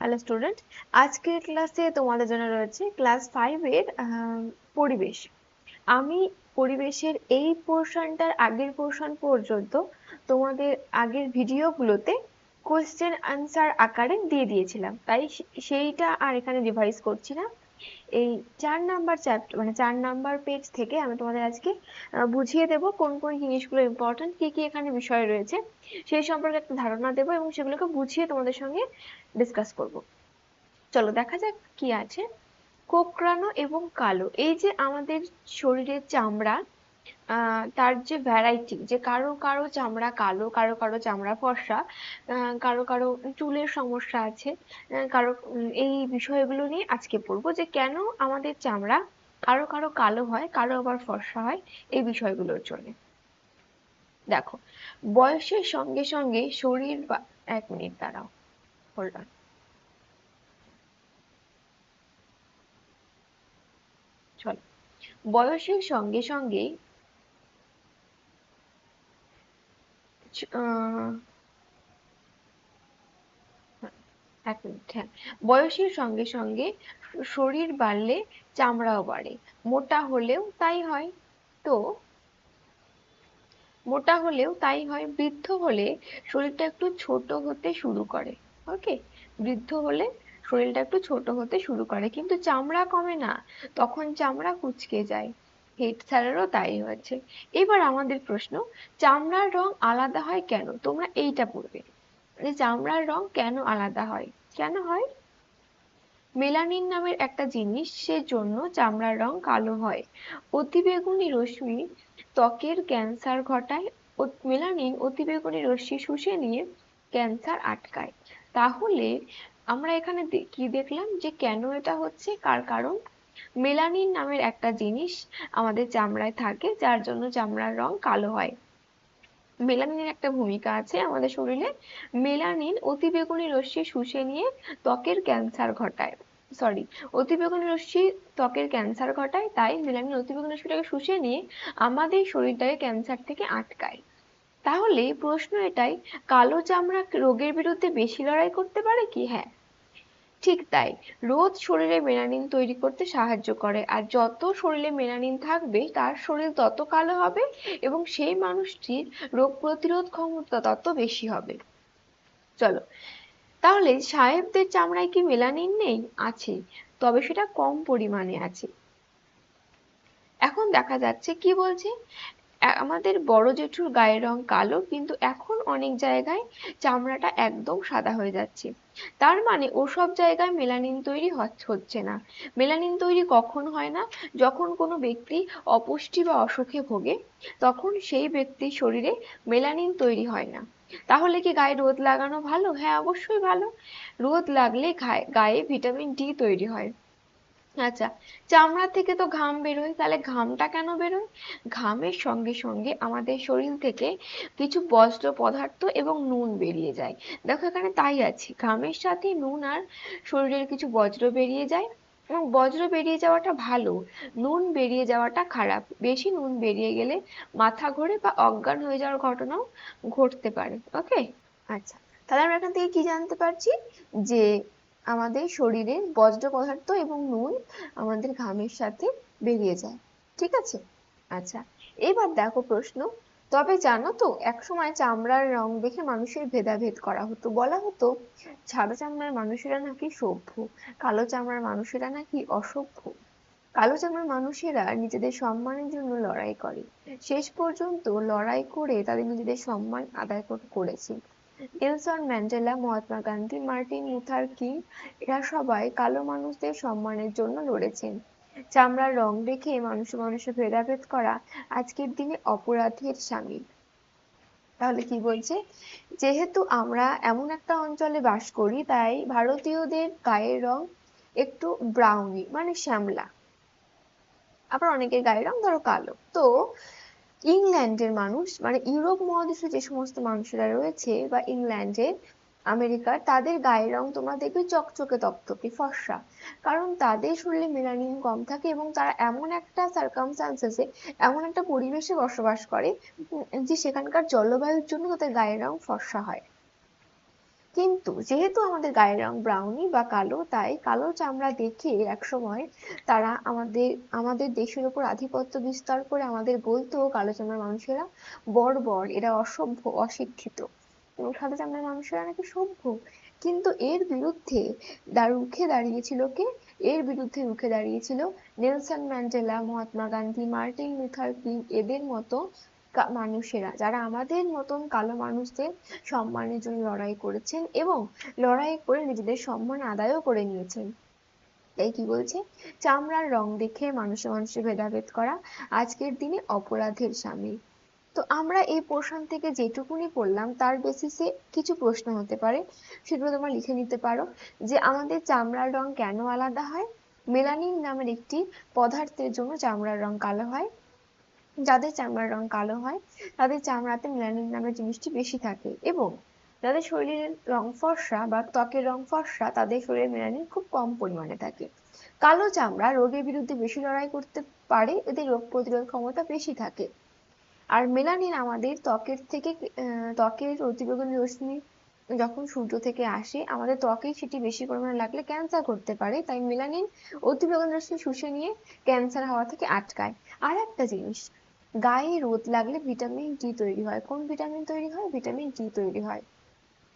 Hello student আজকের ক্লাসে তোমাদের জন্য রয়েছে ক্লাস ফাইভের পরিবেশ। আমি পরিবেশের এই পোর্শনটার আগের পোর্শন পর্যন্ত তোমাদের আগের ভিডিওগুলোতে কোয়েশ্চেন আনসার আকারে দিয়ে দিয়েছিলাম। তাই সেইটা আর এখানে রিভাইজ করছি না। এই চার নাম্বার চ্যাপ্টার মানে চার নাম্বার পেজ থেকে আমি তোমাদের আজকে বুঝিয়ে দেব কোন কোন জিনিসগুলো ইম্পর্টেন্ট কি কি এখানে বিষয় রয়েছে। সেই সম্পর্কে একটা ধারণা দেবো এবং সেগুলোকে বুঝিয়ে তোমাদের সঙ্গে ডিসকাস করব। চলো দেখা যাক কি আছে। কোকড়ানো এবং কালো, এই যে আমাদের শরীরের চামড়া তার যে ভ্যারাইটি যে কারও কারও চামড়া কালো, কারও কারও চামড়া ফর্সা কারও কারও চুলের সমস্যা আছে কারও এই বিষয়গুলো নিয়ে আজকে পড়ব যে কেন আমাদের চামড়া কারও কারও কালো হয়, কারও আবার ফর্সা হয়, এই বিষয়গুলোর জন্য। দেখো, বয়সের সঙ্গে সঙ্গে শরীর বা, এক মিনিট দাঁড়াও হোল্ড অন চলো বয়সের সঙ্গে সঙ্গে হ্যাঁ। বয়সের সঙ্গে সঙ্গে শরীর বাড়লে চামড়াও বাড়ে। মোটা হলেও তাই হয় তো, মোটা হলেও তাই হয়। বৃদ্ধ হলে শরীরটা একটু ছোট হতে শুরু করে ওকে বৃদ্ধ হলে শরীরটা একটু ছোট হতে শুরু করে, কিন্তু চামড়া কমে না, তখন চামড়া কুচকে যায়। হেড স্যারেরও তাই হয়েছে। এবার আমাদের প্রশ্ন, চামড়ার রং আলাদা হয় কেন? তোমরা এইটা পড়বে। যে চামড়ার রং কেন আলাদা হয়? কেন হয়? মেলানিন নামের একটা জিনিসের জন্য চামড়ার রং কালো হয়। অতিবেগুনি রশ্মি ত্বকের ক্যান্সার ঘটায়। মেলানিন অতিবেগুনি রশ্মি শুষে নিয়ে ক্যান্সার আটকায়। তাহলে আমরা এখানে কি দেখলাম? যে কেন এটা হচ্ছে? কার কারণ? মেলানিন নামের একটা জিনিস আমাদের চামড়ায় থাকে, যার জন্য চামড়ার রং কালো হয়। মেলানিনের একটা ভূমিকা আছে আমাদের শরীরে। মেলানিন অতিবেগুনি রশ্মি শুষে নিয়ে ত্বকের ক্যান্সার ঘটায়। সরি অতিবেগুনি রশ্মি ত্বকের ক্যান্সার ঘটায়, তাই মেলানিন অতিবেগুনি রশ্মিটাকে শুষে নিয়ে আমাদের শরীরটাকে ক্যান্সার থেকে আটকায়। তাহলে প্রশ্ন এটাই, কালো চামড়া রোগের বিরুদ্ধে বেশি লড়াই করতে পারে কি? হ্যাঁ ঠিক তাই। রোদ শরীরে মেলানিন তৈরি করতে সাহায্য করে, আর যত শরীরে মেলানিন থাকবে, তার শরীর তত কালো হবে এবং সেই মানুষটির রোগ প্রতিরোধ ক্ষমতা তত বেশি হবে। চলো, তাহলে সাহেবদের চামড়ায় কি মেলানিন নেই? আছে, তবে সেটা কম পরিমাণে আছে। এখন দেখা যাচ্ছে, কি বলছে? আমাদের বড় জেঠুর গায়ের রং কালো, কিন্তু এখন অনেক জায়গায় চামড়াটা একদম সাদা হয়ে যাচ্ছে। তার মানে ওসব জায়গায় মেলানিন তৈরি হচ্ছে না। মেলানিন তৈরি কখন হয় না? যখন কোনো ব্যক্তি অপুষ্টি বা অসুখে ভোগে, তখন সেই ব্যক্তির শরীরে মেলানিন তৈরি হয় না। তাহলে কি গায়ে রোদ লাগানো ভালো? হ্যাঁ অবশ্যই ভালো। রোদ লাগলে গায়ে ভিটামিন ডি তৈরি হয়। আচ্ছা চামড়া থেকে তো ঘাম বেরোয়, তাহলে ঘামটা কেন বেরোয়? ঘামের সঙ্গে সঙ্গে আমাদের শরীর থেকে কিছু বজ্র পদার্থ এবং নুন বেরিয়ে যায়। দেখো এখানে তাই আছে, ঘামের সাথে নুন আর শরীরের কিছু বজ্র বেরিয়ে যায় এবং বজ্র বেরিয়ে যাওয়াটা ভালো, নুন বেরিয়ে যাওয়াটা খারাপ। বেশি নুন বেরিয়ে গেলে মাথা ঘোরে বা অজ্ঞান হয়ে যাওয়ার ঘটনাও ঘটতে পারে ওকে আচ্ছা তাহলে আমরা এখান থেকে কি জানতে পারছি? যে আমাদের শরীরে বজ্র পদার্থ এবং নুন আমাদের ঘামের সাথে বেরিয়ে যায়। ঠিক আছে? আচ্ছা এবার দেখো প্রশ্ন। তবে জানো তো, একসময় চামড়ার রং দেখে মানুষের ভেদাভেদ করা হতো। বলা হতো, সাদা চামড়ার মানুষেরা নাকি সভ্য, কালো চামড়ার মানুষেরা নাকি অসভ্য। কালো চামড়ার মানুষেরা নিজেদের সম্মানের জন্য লড়াই করে। শেষ পর্যন্ত লড়াই করে তাদের নিজেদের সম্মান আদায় করেছে। Nelson Mandela, Mahatma Gandhi, Martin Luther King, এরা সবাই কালো মানুষদের সম্মানের জন্য লড়েছেন। চামড়ার রং দেখে মানুষে মানুষে ভেদাভেদ করা আজকের দিনে অপরাধের সামিল। তাহলে কি বলছে? যেহেতু আমরা এমন একটা অঞ্চলে বাস করি, তাই ভারতীয়দের গায়ের রং একটু ব্রাউনি মানে শ্যামলা। আবার অনেকের গায়ের রং ধরো কালো। তো ইংল্যান্ডের মানুষ মানে ইউরোপ মহাদেশে যে সমস্ত মানুষেরা রয়েছে বা ইংল্যান্ডে আমেরিকার তাদের গায়ের রং তোমরা দেখবে চকচকে তকতকে ফর্সা। কারণ তাদের শরীরে মেলানিন কম থাকে এবং তারা এমন একটা সার্কামস্টান্সেসে এমন একটা পরিবেশে বসবাস করে যে সেখানকার জলবায়ুর জন্য তাদের গায়ের রং ফর্সা হয়। কিন্তু যেহেতু আমাদের গায়ের রং ব্রাউনি বা কালো, তাই কালো চামড়া দেখে একসময় তারা আমাদের আমাদের দেশের উপর আধিপত্য বিস্তার করে আমাদের বলতো কালো চামড়ার মানুষেরা বর্বর এরা অসভ্য, অশিক্ষিত। এবং সাদা চামড়ার মানুষেরা নাকি সভ্য। কিন্তু এর বিরুদ্ধে রুখে দাঁড়িয়েছিল কে? এর বিরুদ্ধে রুখে দাঁড়িয়েছিল Nelson Mandela, Mahatma Gandhi, Martin Luther King, এদের মতো মানুষেরা, যারা আমাদের মতন কালো মানুষদের সম্মানের জন্য লড়াই করেছেন এবং লড়াই করে নিজেদের সম্মান আদায়ও করে নিয়েছেন। তাই কি বলছে? চামড়ার রং দেখে মানুষে মানুষে ভেদাভেদ করা আজকের দিনে অপরাধের সামিল। তো আমরা এই পোর্শন থেকে যেটুকুনি পড়লাম, তার বেসিসে কিছু প্রশ্ন হতে পারে। সেগুলো তোমরা লিখে নিতে পারো যে, আমাদের চামড়ার রং কেন আলাদা হয়? মেলানিন নামের একটি পদার্থের জন্য চামড়ার রং কালো হয়। যাদের চামড়ার রং কালো হয়, তাদের চামড়াতে মেলানিন নামের জিনিসটি বেশি থাকে এবং যাদের শরীরের রং ফর্সা বা ত্বকের রং ফর্সা, তাদের শরীরে মেলানিন খুব কম পরিমাণে থাকে। কালো চামড়া রোগের বিরুদ্ধে বেশি লড়াই করতে পারে এদের রোগ প্রতিরোধ ক্ষমতা বেশি থাকে। আর মেলানিন আমাদের ত্বকের থেকে ত্বকের অতিবেগুনি রশ্মি যখন সূর্য থেকে আসে, আমাদের ত্বকে সেটি বেশি পরিমাণে লাগলে ক্যান্সার করতে পারে, তাই মেলানিন অতিবেগুনি রশ্মি শুষে নিয়ে ক্যান্সার হওয়া থেকে আটকায়। আর একটা জিনিস গায়ে রোদ লাগলে ভিটামিন ডি তৈরি হয়। কোন ভিটামিন তৈরি হয়? ভিটামিন ডি তৈরি হয়।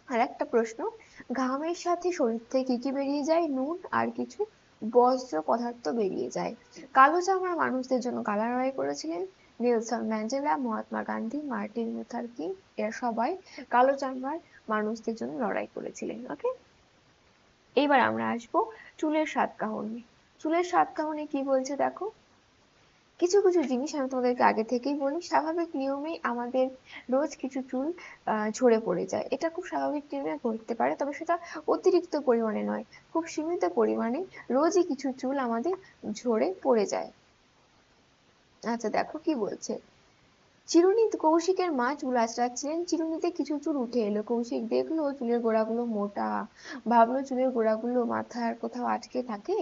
আর একটা প্রশ্ন, ঘামের সাথে শরীর থেকে কি কি বেরিয়ে যায়? নুন আর কিছু বজ্র পদার্থ বেরিয়ে যায়। কালো চামড়ার মানুষদের জন্য কালা লড়াই করেছিলেন Nelson Mandela, Mahatma Gandhi, Martin Luther King, এরা সবাই কালো চামড়ার মানুষদের জন্য লড়াই করেছিলেন ওকে এইবার আমরা আসব চুলের সাত কাহনে। চুলের সাত কাহনে কি বলছে দেখো? কিছু কিছু জিনিস আমি তোমাদেরকে আগে থেকেই বলি। স্বাভাবিক নিয়মেই আমাদের রোজ কিছু চুল ঝরে পড়ে যায়। এটা খুব স্বাভাবিক নিয়মে ঘটতে পারে, তবে সেটা অতিরিক্ত পরিমাণে নয়, খুব সীমিত পরিমাণে রোজই কিছু চুল আমাদের ঝরে পড়ে যায়। আচ্ছা দেখো কি বলছে। চিরুনি কৌশিকের মা চুল আঁচড়াচ্ছিলেন চিরুনিতে কিছু চুল উঠে এলো। কৌশিক দেখল, চুলের গোড়াগুলো মোটা। ভাবলো, চুলের গোড়াগুলো মাথার কোথাও আটকে থাকে?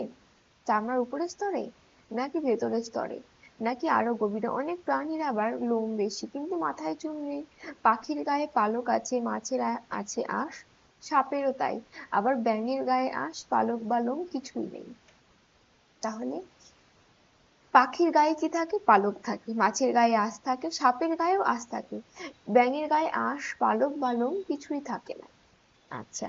চামড়ার উপরের স্তরে নাকি ভেতরের স্তরে? নাকি আরও গভীরে? অনেক প্রাণীর আবার লোম বেশি, কিন্তু মাথায় চুল নেই। পাখির গায়ে পালক আছে, মাছের আছে আঁশ, সাপেরও তাই। আবার ব্যাঙের গায়ে আঁশ, পালক বা লোম কিছুই নেই। তাহলে পাখির গায়ে কি থাকে? পালক থাকে। মাছের গায়ে আঁশ থাকে, সাপের গায়েও আঁশ থাকে। ব্যাঙের গায়ে আঁশ, পালক বা লোম কিছুই থাকে না। আচ্ছা।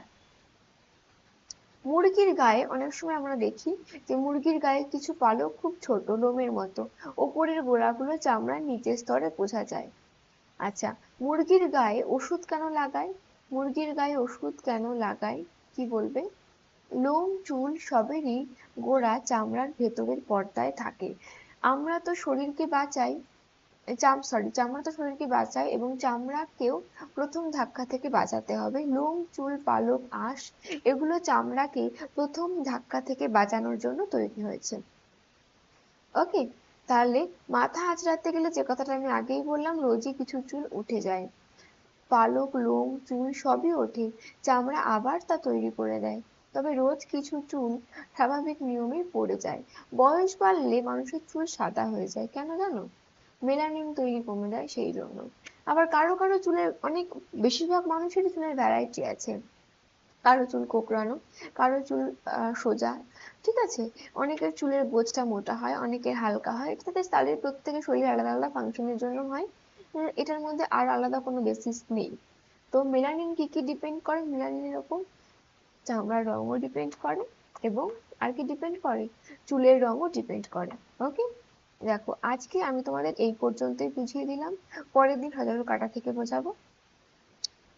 মুরগির গায়ে অনেক সময় আমরা দেখি যে মুরগির গায়ে কিছু পালক খুব ছোট লোমের মতো। ওপরের গোড়াগুলো চামড়ার নিচের স্তরে বোঝা যায়। আচ্ছা মুরগির গায়ে ওষুধ কেন লাগায়? মুরগির গায়ে ওষুধ কেন লাগায়? কি বলবে? লোম, চুল সবেরই গোড়া চামড়ার ভেতরের পর্দায় থাকে। আমরা তো শরীরকে বাঁচাই সরি চামড়া তো শরীরকে বাঁচায় এবং চামড়াকেও প্রথম ধাক্কা থেকে বাঁচাতে হবে। লোম, চুল, পালক, আঁশ, এগুলো চামড়াকে প্রথম ধাক্কা থেকে বাঁচানোর জন্য তৈরি হয়েছে। ওকে তাহলে মাথা আঁচড়াতে গেলে যে কথাটা আমি আগেই বললাম, রোজই কিছু চুল উঠে যায়। পালক, লোম, চুল সবই ওঠে, চামড়া আবার তা তৈরি করে দেয়। তবে রোজ কিছু চুল স্বাভাবিক নিয়মেই পড়ে যায়। বয়স বাড়লে মানুষের চুল সাদা হয়ে যায়, কেন জানো? মেলানিন তৈরি কমে যায় সেই জন্য। আবার কারও কারও চুলের অনেক, বেশিরভাগ মানুষেরই চুলের ভ্যারাইটি আছে। কারও চুল কোঁকড়ানো, কারও চুল সোজা, ঠিক আছে? অনেকের চুলের গোছটা মোটা হয়, অনেকের হালকা হয় তাদের তাদের প্রত্যেকের শরীর আলাদা আলাদা ফাংশনের জন্য হয়। এটার মধ্যে আর আলাদা কোনো বেসিস নেই। তো মেলানিন কি কি ডিপেন্ড করে? মেলানিনের ওপর চামড়ার রঙও ডিপেন্ড করে এবং আর কি ডিপেন্ড করে? চুলের রঙও ডিপেন্ড করে ওকে দেখো, আজকে আমি তোমাদের এই পর্যন্তই বুঝিয়ে দিলাম। পরের দিন হাজারো কাটা থেকে বোঝাবো।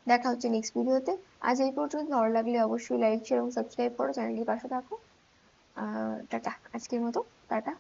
দেখা হচ্ছে নেক্সট ভিডিওতে আজ এই পর্যন্ত। ভালো লাগলে অবশ্যই লাইক শেয়ার এবং সাবস্ক্রাইব করো চ্যানেলটির পাশে থাকো। টাটা। আজকের মতো। টাটা।